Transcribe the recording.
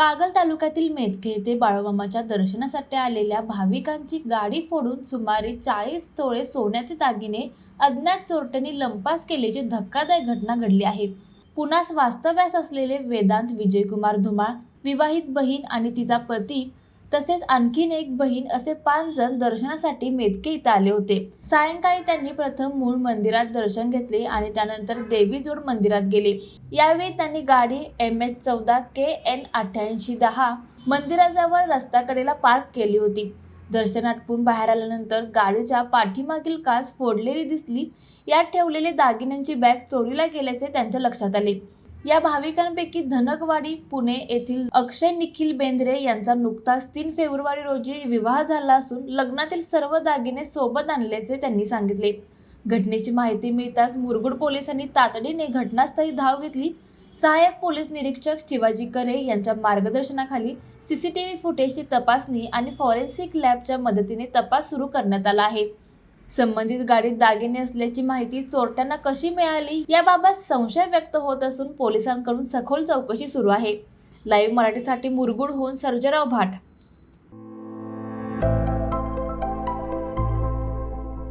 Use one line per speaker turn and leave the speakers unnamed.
कागल तालुक्यातील मेदके येथे बाळूमामाच्या दर्शनासाठी आलेल्या भाविकांची गाडी फोडून सुमारे चाळीस तोळे सोन्याचे दागिने अज्ञात चोरट्यांनी लंपास केल्याची धक्कादायक घटना घडली आहे. पुण्यास वास्तव्यास असलेले वेदांत विजयकुमार धुमाळ विवाहित बहीण आणि तिचा पती तसेच आणखीन एक बहीण असे पाच जण दर्शनासाठी मेदके इथं आले होते. सायंकाळी त्यांनी प्रथम मूळ मंदिरात दर्शन घेतले आणि त्यानंतर देवीजोड मंदिरात गेले. यावेळी त्यांनी गाडी एम एच चौदा के एन अठ्ठ्याऐंशी दहा मंदिराजवळ रस्त्याकडेला पार्क केली होती. दर्शन आटपून बाहेर आल्यानंतर गाडीच्या पाठीमागील काच फोडलेली दिसली. यात ठेवलेले दागिन्यांची बॅग चोरीला गेल्याचे त्यांच्या लक्षात आले. या भाविकांपैकी धनकवाडी पुणे येथील अक्षय निखिल बेंद्रे यांचा नुकताच तीन फेब्रुवारी रोजी विवाह झाला असून लग्नातील सर्व दागिने सोबत आणल्याचे त्यांनी सांगितले. घटनेची माहिती मिळताच मुरगुड पोलिसांनी तातडीने घटनास्थळी धाव घेतली. सहाय्यक पोलीस निरीक्षक शिवाजी करे यांच्या मार्गदर्शनाखाली सीसीटीव्ही फुटेजची तपासणी आणि फॉरेन्सिक लॅबच्या मदतीने तपास सुरू करण्यात आला आहे. संबंधित गाडीत दागिने असल्याची माहिती चोरट्यांना कशी मिळाली याबाबत संशय व्यक्त होत असून पोलिसांकडून सखोल चौकशी सुरू आहे. लाईव्ह मराठीसाठी मुरगुडहून सर्जराव भाट